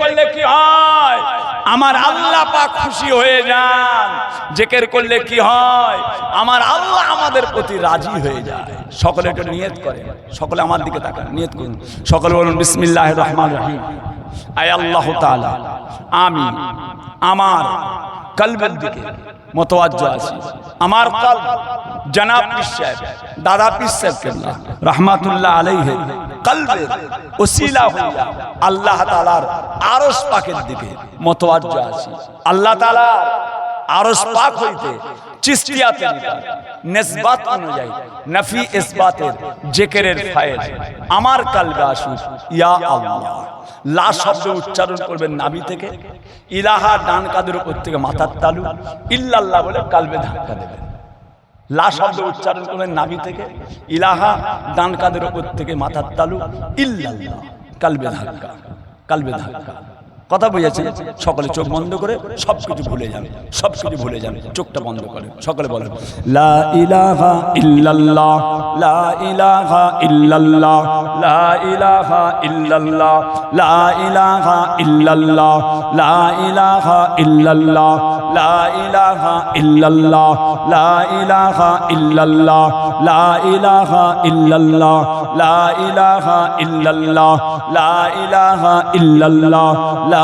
করলে কি হয়? আমার আল্লাহ পাক খুশি হয়ে যান। জেকের করলে কি হয়? আমার আল্লাহ আমাদের প্রতি রাজি হয়ে যায়। সকলে একটু নিয়ত করে সকলে আমার দিকে তাকান, নিয়ত করুন। সকলে বলুন বিসমিল্লাহ রহমান রহিম। আয় আল্লাহ আমি আমার কলবের দিকে মতওয়াজ্জ আছি। আমার কল জনাব সাহেব, দাদা পীর সাহেব কেবলা, রহমাতুল্লাহ আলাইহি কলবের ওসিলা হইয়া আল্লাহ তাআলার আরশ পাকের দিকে মতওয়াজ্জ আছি। আল্লাহ তাআলা আরশ পাক হইতে চিস্তিয়াতে নেসবাত অনুযায়ী, নফি ইসবাতের জেকেরের ফায়েজ। আমার কালবে আসুক, ইয়া আল্লাহ। লা শব্দ উচ্চারণ করবেন নাভি থেকে। ইলাহা ডান কাদের উপর থেকে মাথার তালু। ইল্লাল্লাহ বলে কালবে ধাক্কা দেবেন। লা শব্দ উচ্চারণ করবেন নাভি থেকে। ইলাহা ডান কাদের উপর থেকে মাথার তালু। ইল্লাল্লাহ, কালবে ধাক্কা কালবে ধাক্কা। কথা বুঝেছেন সকলে চোখ বন্ধ করে সব কিছু ভুলে যান সব কিছু ভুলে যান চোখটা বন্ধ করে সকলে বলেন লা ইলাহা ইল্লাল্লাহ লা ইলাহা ইল্লাল্লাহ লা ইলাহা ইল্লাল্লাহ লা ইলাহা ইল্লাল্লাহ লা ইলাহা ইল্লাল্লাহ লা ইলাহা ইল্লাল্লাহ লা ইলাহা ইল্লাল্লাহ লা ইলাহা ইল্লাল্লাহ লা ইলাহা ইল্লাল্লাহ লা ইলাহা ইল্লাল্লাহ লা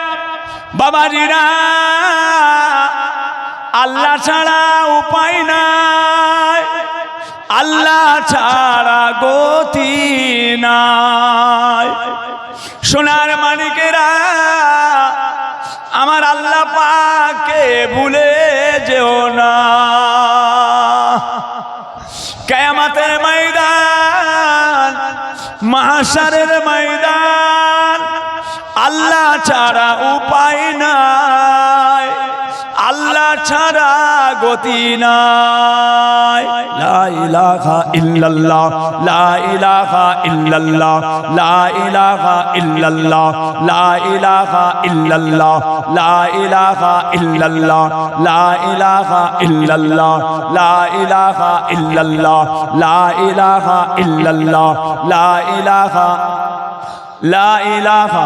বাবাজিরা, আল্লাহ ছাড়া উপায় নাই। আল্লাহ ছাড়া গতি নাই। সোনার মানিকেরা আমার আল্লাহ পাকে ভুলে যেও না। কেয়ামাতের ময়দান মাহাসারের ময়দান আল্লাহ ছাড়া উপায় নাই। আল্লাহ ছাড়া গতি নাই। লা ইল্লাল্লাহ লা ইল্লাল্লাহ লা ইল্লাল্লাহ লা ইল্লাল্লাহ লা ইল্লাল্লাহ লা ইল্লাল্লাহ লা ইল্লাল্লাহ লা ইল্লাল্লাহ লা ইলাহা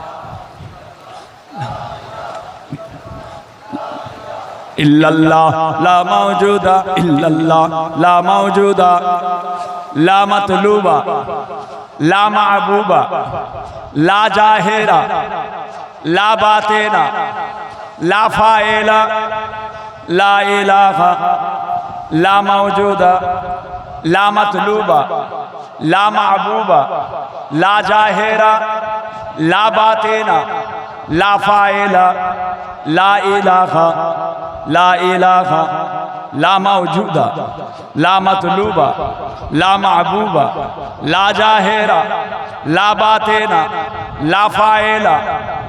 إلا الله لا موجودة إلا الله لا موجودة لا مطلوبة لا معبوبة لا جاهرة لا باطنة لا فائلة لا إله لا موجودة لا مطلوبة لا معبوبة لا جاهرة لا باطنة لا فائلة لا إله لا إله لا موجودة لا مطلوبة لا معبوبة لا جاهرة لا باطنہ لا فائلة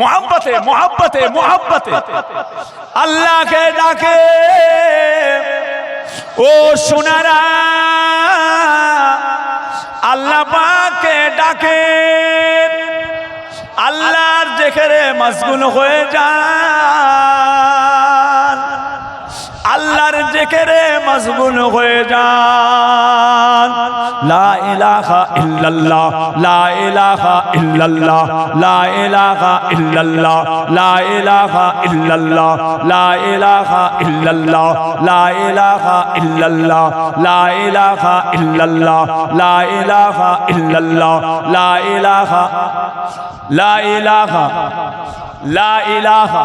মোহাব্বতে মোহাব্বতে মোহাব্বতে। আল্লাহকে ডাকে, ও সোনারা, আল্লাহ পাকে ডাকে। আল্লাহর যেখানে মশগুল হয়ে আল্লাহর জেকেরে মশগুল হয়ে যান। লা ইলাহা ইল্লাল্লাহ, লা ইলাহা ইল্লাল্লাহ, লা ইলাহা ইল্লাল্লাহ, লা ইলাহা ইল্লাল্লাহ, লা ইলাহা ইল্লাল্লাহ, লা ইলাহা ইল্লাল্লাহ, লা ইলাহা ইল্লাল্লাহ, লা ইলাহা ইল্লাল্লাহ, লা ইলাহা লা ইলাহা লা ইলাহা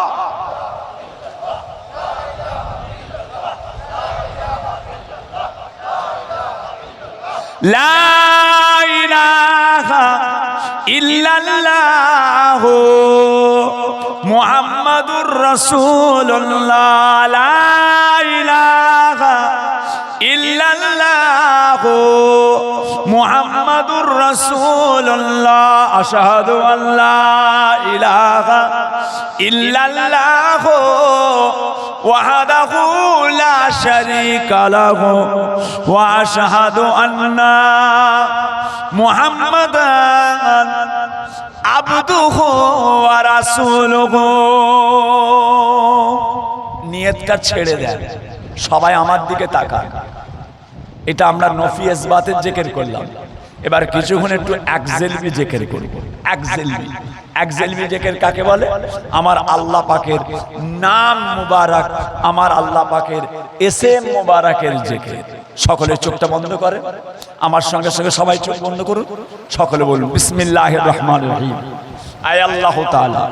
لا إله إلا الله محمد رسول الله. لا إله إلا الله محمد رسول الله. أشهد أن لا إله إلا الله وحده لا شريك له واشهد ان محمدا عبده ورسوله নিয়ত কাজ ছেড়ে দেন সবাই আমার দিকে তাকান এটা আমরা নফি ইসবাতের জেকের করলাম এবার কিছুক্ষণ একটু একজেলবি জেকের করব। একজেলবি একজেলবি জেকের কাকে বলে? আমার আল্লাহ পাকের নাম মুবারক, আমার আল্লাহ পাকের এস এম মুবারকের জেকের সকলে চোখটা বন্ধ করে আমার সঙ্গে সঙ্গে সবাই চোখ বন্ধ করুন। সকলে বলুন বিসমিল্লাহ রহমান রহিম। আয় আল্লাহ তাআলা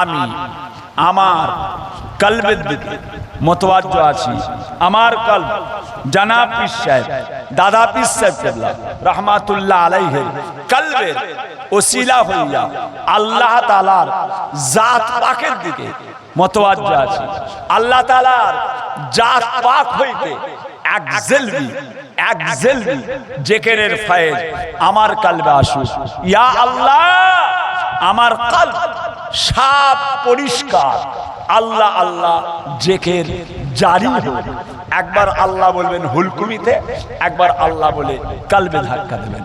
আমি আমার কলবের দিকে মতওয়াজ্জ আছি। আমার কলব জানাব পীর সাহেব, দাদা পীর সাহেব কেবলা, রহমাতুল্লাহ আলাইহির কলবের ওসিলা হইয়া আল্লাহ তাআলার জাত পাকের দিকে মতওয়াজ্জ আছি। আল্লাহ তাআলার জাত পাক হইতে এক জেলবি এক জেলবি জেকেরের ফায়েজ আমার কালবে আসুক। ইয়া আল্লাহ, আমার কাল সাপ পরিষ্কার আল্লাহ আল্লাহ জেকের জারি একবার আল্লাহ বলবেন হুলকুমিতে একবার আল্লাহ বলে কালবে ধাক্কা দেবেন।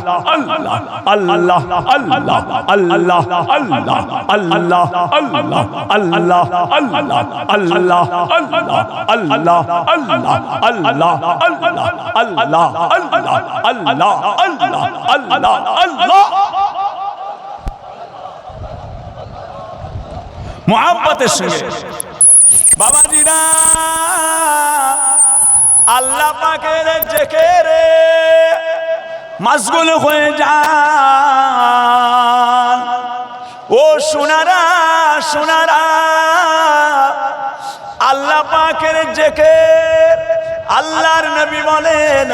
আল্লাহ আল্লাহ আল্লাহ আল্লাহ আল্লাহ আল্লাহ আল্লাহ আল্লাহ আল্লাহ আল্লাহ আল্লাহ আল্লাহ আল্লাহ আল্লাহ আল্লাহ আল্লাহ আল্লাহ আল্লাহ আল্লাহ মোহাম্মতের সঙ্গে। বাবাজিরা, আল্লাহ পাকের জেকেরে মাসগুল হয়ে যান। ও সোনারা সোনারা, আল্লাহ পাকের জেকের আল্লাহর নবী বলেন,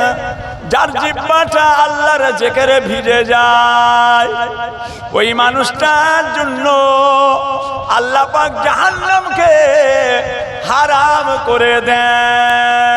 যার জিব্বাটা আল্লাহর জেকেরে ভিজে যায়, ওই মানুষটার জন্য আল্লাহ পাক জাহান্নামকে হারাম করে দেন।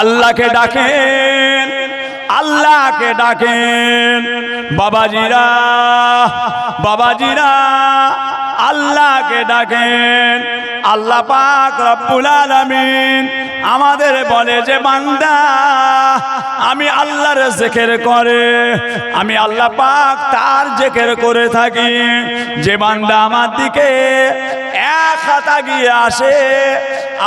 আল্লাহকে ডাকেন আল্লাহকে ডাকেন। বাবাজিরা বাবাজিরা আল্লাহকে ডাকেন। আল্লাহ পাক রব্বুল আলামিন আমাদের বলে যে, বান্দা, আমি আল্লাহর জেকের করে, আমি আল্লাহ পাক তার জেকের করে থাকি। যে বান্দা আমার দিকে এক হাত আগিয়ে আসে,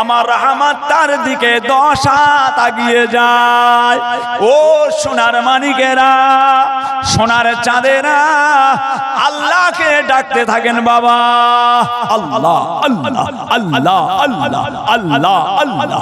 আমার রহমত তার দিকে দশ হাত আগিয়ে যায়। ও সোনার মানিকেরা সোনার চাঁদেরা, আল্লাহকে ডাকতে থাকেন বাবা। আল্লাহ আল্লাহ আল্লাহ আল্লাহ আল্লাহ আল্লাহ।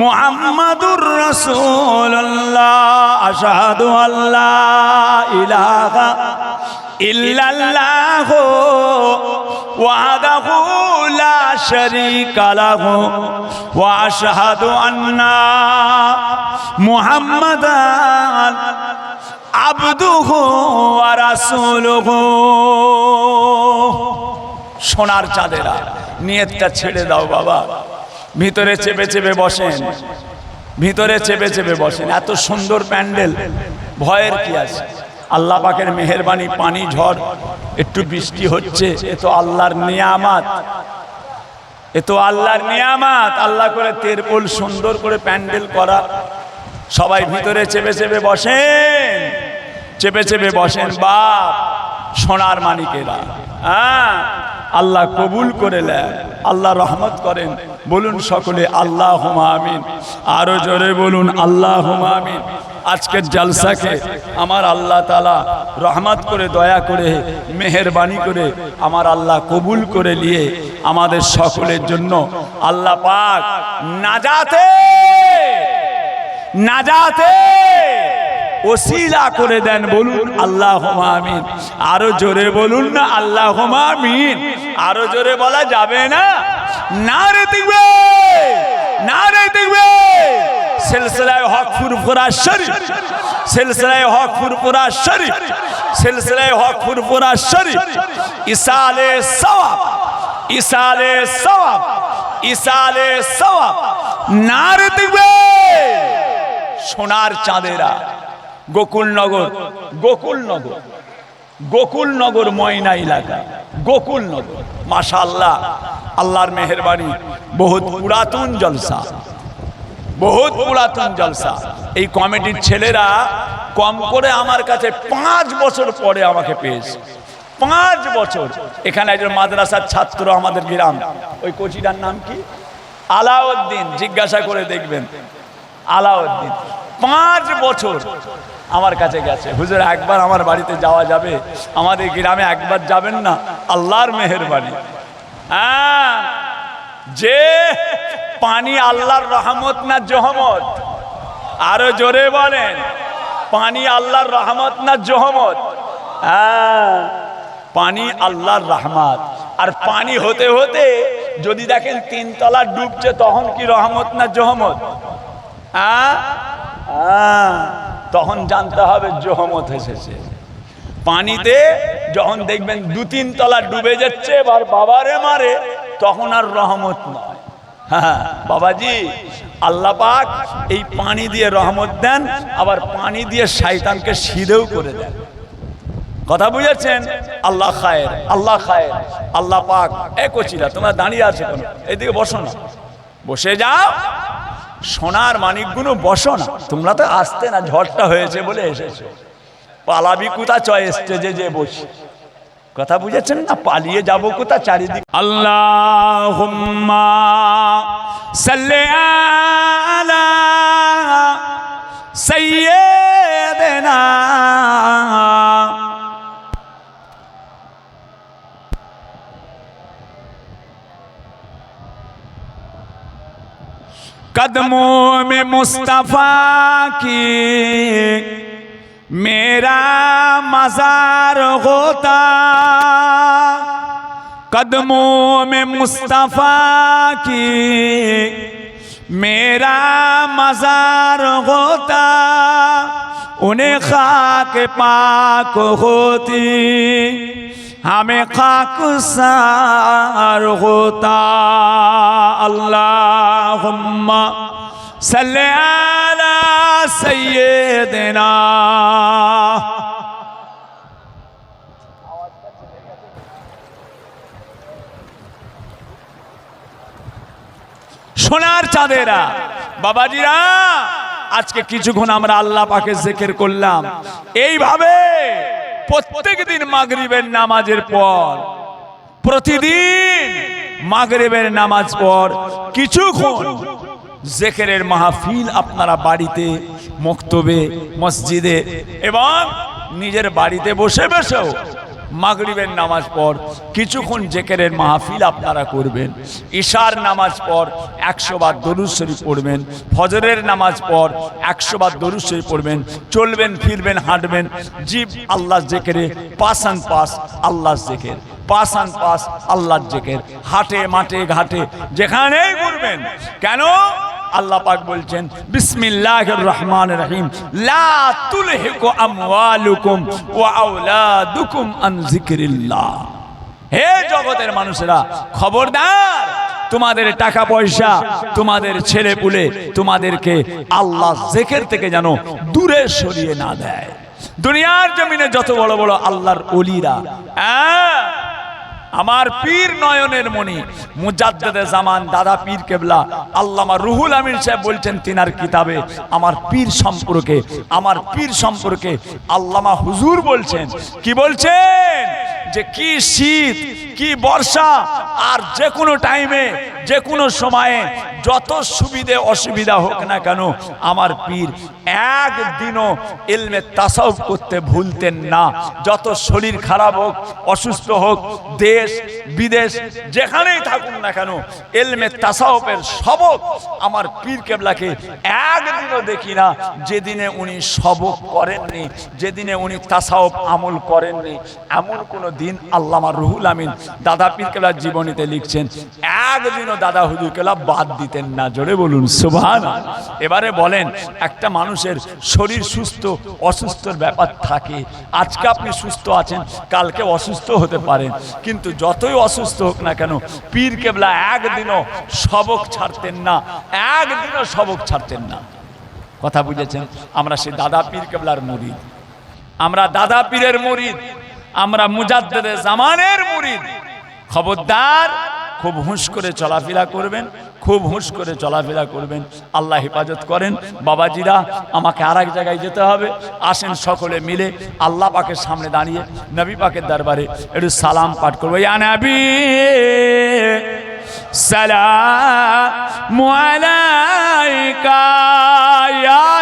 মোহাম্মদুর রসুল্লাহ আসাদু আল্লাহ ইলাহা ইল্লাল্লাহ ওয়াদাহু লা শারীকা লাহু ওয়া আশহাদু আন্না মুহাম্মাদান আবদুহু ওয়া রাসূলুহু। সোনার চাঁদেরা, নিয়তটা ছেড়ে দাও বাবা। ভিতরে চেপে চেপে বসেন। ভিতরে চেপে চেপে বসেন। এত সুন্দর প্যান্ডেল। ভয়ের কি আছে? আল্লাহ পাকের মেহরবানি, পানি, ঝড়, একটু বৃষ্টি হচ্ছে, এ তো আল্লাহর নিয়ামাত। এ তো আল্লাহর নিয়ামাত। আল্লাহ করে তেরপোল সুন্দর করে প্যান্ডেল করা। সবাই ভিতরে চেপে চেপে বসেন। চেপে চেপে বসেন, বাপ, সোনার মানিকেরা। হ্যাঁ? আল্লাহ কবুল করে নেন আল্লাহ রহমত করেন। বলুন সকলে আল্লাহ আমিন। আরও জোরে বলুন আল্লাহ আমিন। আজকের জালসাকে আমার আল্লাহ তালা রহমত করে, দয়া করে, মেহরবানি করে আমার আল্লাহ কবুল করে নিয়ে আমাদের সকলের জন্য আল্লাহ পাক নাজাতে নাজাতে ওসিলা করে দেন বলুন আল্লাহ আমিন। আরও জোরে বলুন না আল্লাহ আমিন। আরও জোরে বলা যাবে না। না রে দেখবে না রে দেখবে। সিলসিলায় হক ফুরফুরা শরীফ, সিলসিলায় হক ফুরফুরা শরীফ, সিলসিলায় হক ফুরফুরা শরীফ। ইসালে সওয়াব ইসালে সওয়াব ইসালে সওয়াব। না রে দেখবে, সোনার চাঁদেরা। গোকুলনগর গোকুলনগর গোকুলনগর ময়না এলাকা গোকুলনগর মাশা আল্লাহ আল্লাহর মেহরবানি, বহুত পুরাতন জলসা, বহুত পুরাতন জলসা। এই কমিটির ছেলেরা কম করে আমার কাছে পাঁচ বছর পরে আমাকে পেয়েছে। পাঁচ বছর। এখানে একজন মাদ্রাসার ছাত্র আমাদের গ্রাম। ওই কোচিটার নাম কি? আলাউদ্দিন, জিজ্ঞাসা করে দেখবেন। আলাউদ্দিন। পাঁচ বছর আমার কাছে গেছে। হুজুর, একবার আমার বাড়িতে যাওয়া যাবে? আমাদের গ্রামে একবার যাবেন না? আল্লাহর মেহরবানি। হ্যাঁ। যে পানি আল্লাহর রহমত না জহমত? আরও জোরে বলেন। পানি আল্লাহর রহমত না জহমত? হ্যাঁ। পানি আল্লাহর রহমত। আর পানি হতে হতে যদি দেখেন তিনতলা ডুবছে, তখন কি রহমত না জহমত? হ্যাঁ। তখন জানতে হবে জহমত এসেছে। পানিতে যখন দেখবেন দু তিন তলা ডুবে যাচ্ছে, এবার বাবারে মারে, তখন আর রহমত নয়। হ্যাঁ বাবাজি, আল্লাহ পাক এই পানি দিয়ে রহমত দেন, আবার পানি দিয়ে শয়তানকে সিধেও করে দেন। কথা বুঝেছেন? আল্লাহ খায়ের আল্লাহ খায়ের, আল্লাহ পাক, এ কচিরা, তোমরা দাঁড়িয়ে আছে এদিকে বসো না। বসে যাও। সোনার মানিকগুলো বসো না। তোমরা তো আসতে না, ঝড়টা হয়েছে বলে এসেছ। পালাবি কোথা চয় স্টেজে যে বসে? কথা বুঝেছেন না? পালিয়ে যাব কোথা চারিদিক? আল্লাহ সাল্লে আলা সাইয়্যিদিনা قدموں میں مصطفیٰ کی میرا مزار ہوتا۔ قدموں میں مصطفیٰ کی میرا مزار ہوتا۔ انہیں خاک پاک ہوتی۔ ہمیں خاکسار আল্লাহ اللہم صلی علی سیدنا সোনার চাঁদেরা। বাবাজিরা, আজকে কিছুক্ষণ আমরা আল্লাহ পাকে জেকের করলাম। এইভাবে প্রত্যেক দিন মাগরিবের নামাজের পর, প্রতিদিন মাগরিবের নামাজ পর কিছুক্ষণ জেকেরের মাহফিল আপনারা বাড়িতে, মক্তবে, মসজিদে এবং নিজের বাড়িতে বসে বসেও মাগরিবের নামাজ পর কিছুক্ষণ জেকেরের মাহফিল আপনারা করবেন। ঈশার নামাজ পর একশো বার দরুদ পড়বেন। ফজরের নামাজ পর একশো বার দরুদ পড়বেন। চলবেন, ফিরবেন, হাঁটবেন। জীব আল্লাহ জেকেরে, পাস অ্যান্ড পাস আল্লাহ জেকের। পাস অ্যান্ড পাস আল্লাহ জেকের। হাটে, মাঠে, ঘাটে, যেখানেই ঘুরবেন। কেন? আল্লাহ পাক বলছেন, বিসমিল্লাহির রহমানির রহিম। লা তুলহিকু আমওয়ালুকুম ওয়া আওলাদুকুম আন যিকরিল্লাহ। হে জগতের মানুষেরা, খবরদার, তোমাদের টাকা পয়সা, তোমাদের ছেলে পুলে, তোমাদেরকে আল্লাহ জেকের থেকে যেন দূরে সরিয়ে না দেয়। দুনিয়ার জমিনে যত বড় বড় আল্লাহর অলিরা হ্যাঁ আমার পীর নয়নের মণি, মুজাদ্দেদে জামান দাদা পীর কেবলা, আল্লামা রুহুল আমিন সাহেব বলছেন তিনার কিতাবে, আমার পীর সম্পর্কে, আমার পীর সম্পর্কে আল্লামা হুজুর বলছেন, কি বলছেন? যে কি শীত কি বর্ষা? আর যে কোনো টাইমে যে কোনো সময়ে, যত সুবিধে অসুবিধা হোক না কেন, আমার পীর একদিনও এলমে তাসাউফ করতে ভুলতেন না। যত শরীর খারাপ হোক, অসুস্থ হোক, দেশ, বিদেশ, যেখানেই থাকুন না কেন এলমে তাসাউফের সবক আমার পীর কেবলাকে একদিনও দেখি না। যেদিনে উনি সবক করেননি, যেদিনে উনি তাসাউফ আমল করেননি, এমন কোনো দিন আল্লামা রুহুল আমিন দাদা পীর কেবলার জীবনীতে লিখছেন, একদিনও দাদা হুজুর কেবলা বাদ দিতেন না, জোরে বলুন সুবহান এবারে বলেন, একটা মানুষের শরীর সুস্থ, অসুস্থর ব্যাপার থাকে। আজকে আপনি সুস্থ আছেন, কালকে অসুস্থ হতে পারেন, কিন্তু যতই অসুস্থ হোক না কেন, পীর কেবলা একদিনও সবক ছাড়তেন না, একদিনও সবক ছাড়তেন না। কথা বুঝেছেন? আমরা সে দাদা পীর কেবলার মুরিদ। আমরা দাদা পীরের মুরিদ। আমরা মুজাদ্দেদে জামানের মুরিদ। খবরদার, খুব হুঁশ করে চলাফেরা করবেন, খুব হুঁশ করে চলাফেরা করবেন। আল্লাহ হেফাজত করেন। বাবাজিরা, আমাকে আর এক জায়গায় যেতে হবে। আসেন সকলে মিলে আল্লাহ পাকের সামনে দাঁড়িয়ে, নবী পাকের দরবারে একটু সালাম পাঠ করব। ইয়া নবী, সালাম ইয়া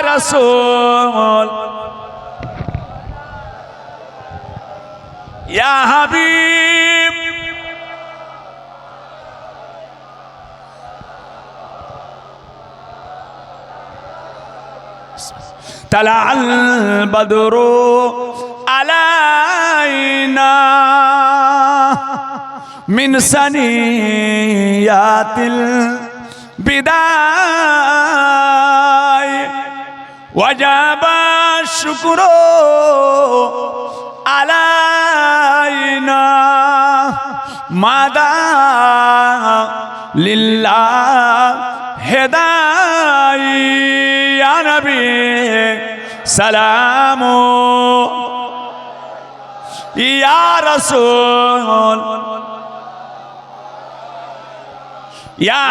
يا حبيب. طلع البدر علينا من سنيات البداية. وجب الشكر علينا মাদা লিল্লা হেদাই সালাম ইয়া রসুল ইয়া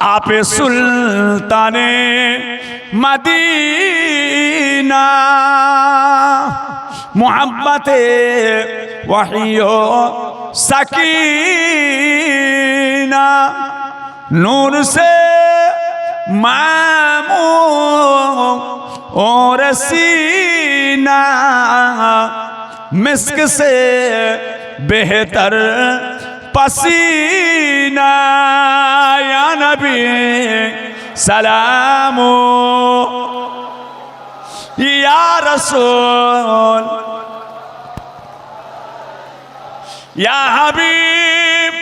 আপে সুলতানে মাদিনা। মোহাম্মতে ওয়াহিও সাকিনা। নূর সে মামু ও রসিনা। মিস্ক সে বেহতর পসিনা। पसीना या नबी सलामो या रसूल या हबीब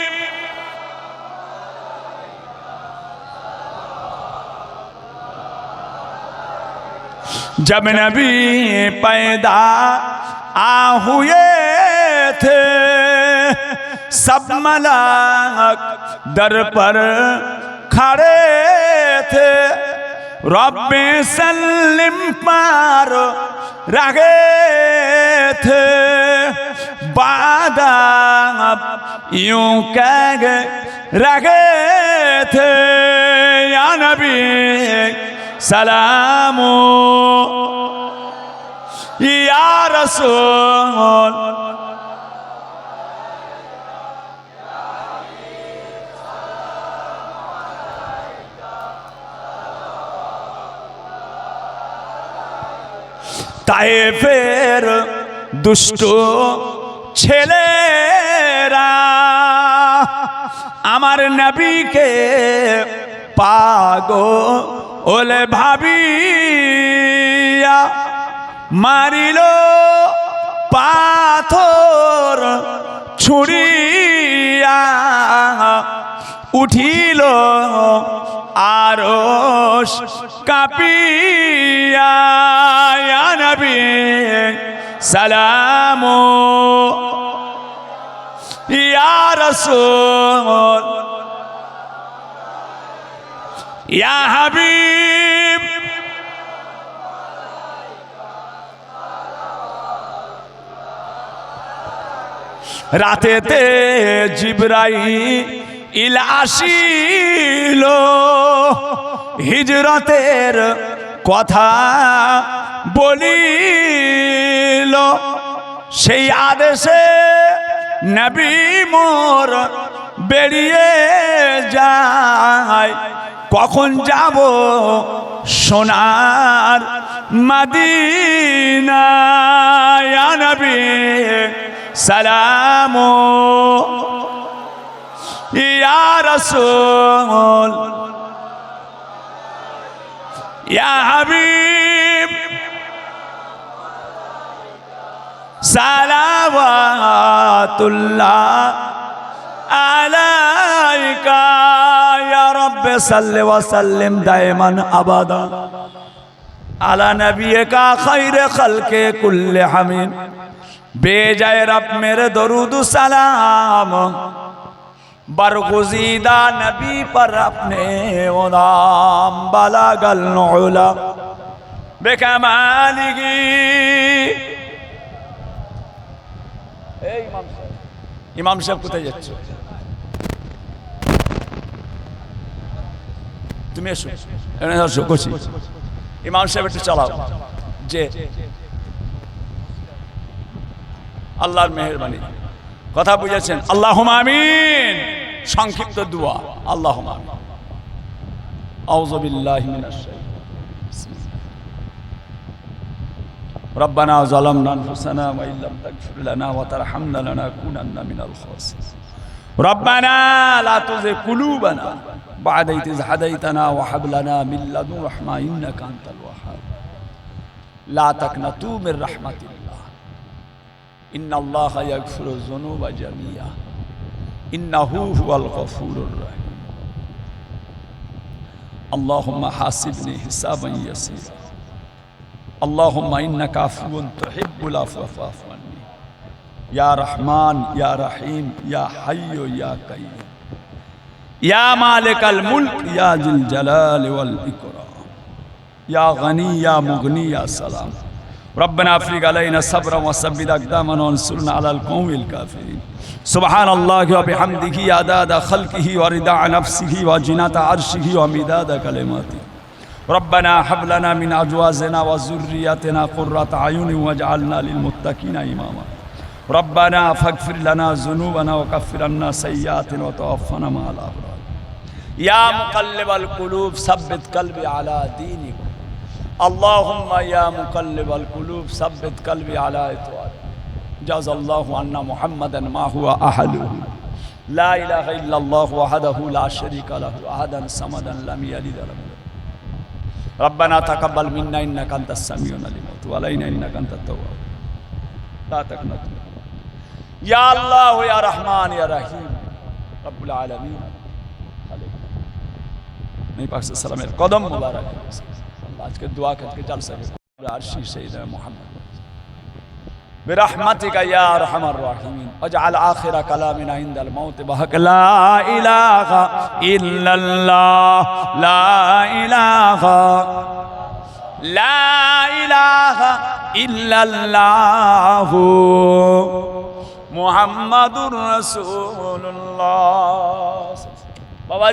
जब नबी पैदा आ हुए थे सब मलाक दर पर खड़े थे रब्बे सल्लिम पार रहे थे बादाब यूं कह रहे थे या नबी सलामो या रसूल তায়েফের দুষ্ট ছেলেরা আমার নবীকে পাগো ওলে ভাবিয়া মারিল পাথর ছুড়িয়া উঠিল আরস কাপিয়া ইয়া নবী সালামো। ইয়া রাসূল ইয়া হাবিব। রাতেতে জিব্রাই ইল আসিল হিজরতের কথা বলিল। সেই আদেশে নবী মোর বেরিয়ে যায়। কখন যাব সোনার মদিনা ইয়া নবী, সালাম। ইয়া রাসূল ইয়া হাবিব। সালাওয়াতুল্লাহ আলাইকা। ইয়া রব্বে সাল্লি ওয়া সাল্লিম দাইমান আবাদা। আলা নবিয়কা খাইরে খালকে কুল্লে হামিদ। বেজায় রব মেরে দরুদ সালাম। برگزیدہ نبی پر اپنے غلام بلغ العلا بکمالگی এই ইমাম সাহেব কোথায় যাচ্ছ তুমি এসো এসো খুশি ইমাম সাহেব একটু চালাও যে আল্লাহর মেহরবানি কথা বুঝেছেন আল্লাহ আমিন সংক্ষিপ্ত দোয়া আল্লাহ আমিন আউযু বিল্লাহি মিনাশ শাইতানির ربنا ظلمنا انفسنا وان لم تغفر لنا وترحمنا لنكونن من الخاسرين ربنا لا تزغ قلوبنا بعد إذ هديتنا وهب لنا من لدن رحمة إنك أنت الوهاب لا تقنطوا من رحمة الله إن الله يغفر الذنوب جميعا إنه هو الغفور الرحيم. اللهم حاسبني حسابا يسيرا. اللهم إنك عفو تحب العفو فاعف عني. يا رحمن يا رحيم يا حي يا قيوم. يا مالك الملك يا ذي الجلال والإكرام. يا غني يا مغني يا سلام. ربنا افرغ علينا صبرا وثبت أقدامنا وانصرنا على القوم الكافرين. سبحان الله وبحمده عداد خلقه ورضا نفسه وجنات عرشه ومداد كلماته. ربنا هب لنا من أزواجنا وذرياتنا قرة أعين واجعلنا للمتقين إماما. ربنا فاغفر لنا ذنوبنا وكفر عنا سيئاتنا وتوفنا مع الأبرار. يا مقلب القلوب ثبت قلبي على دينك. اللهم يا مقلب القلوب ثبت قلبي على إطاعتك. جاز الله أن محمدا ما هو أحده لا إله إلا الله وحده لا شريك له أحدا صمدا لم يلد ولم يولد. ربنا تقبل منا إنك أنت السميع العليم وعلينا إنك أنت التواب. لا تقنط. يا الله يا رحمن يا رحيم رب العالمين. نبي پاک صلی اللہ علیہ وسلم قدم مبارک. اللہ آج کے دعا کر کے جلسہ کے عرشی سیدنا محمد. برحمتك يا ارحم الراحمين واجعل اخر كلامنا عند الموت بحق لا اله الا الله لا اله لا اله الا الله محمد رسول الله বাবা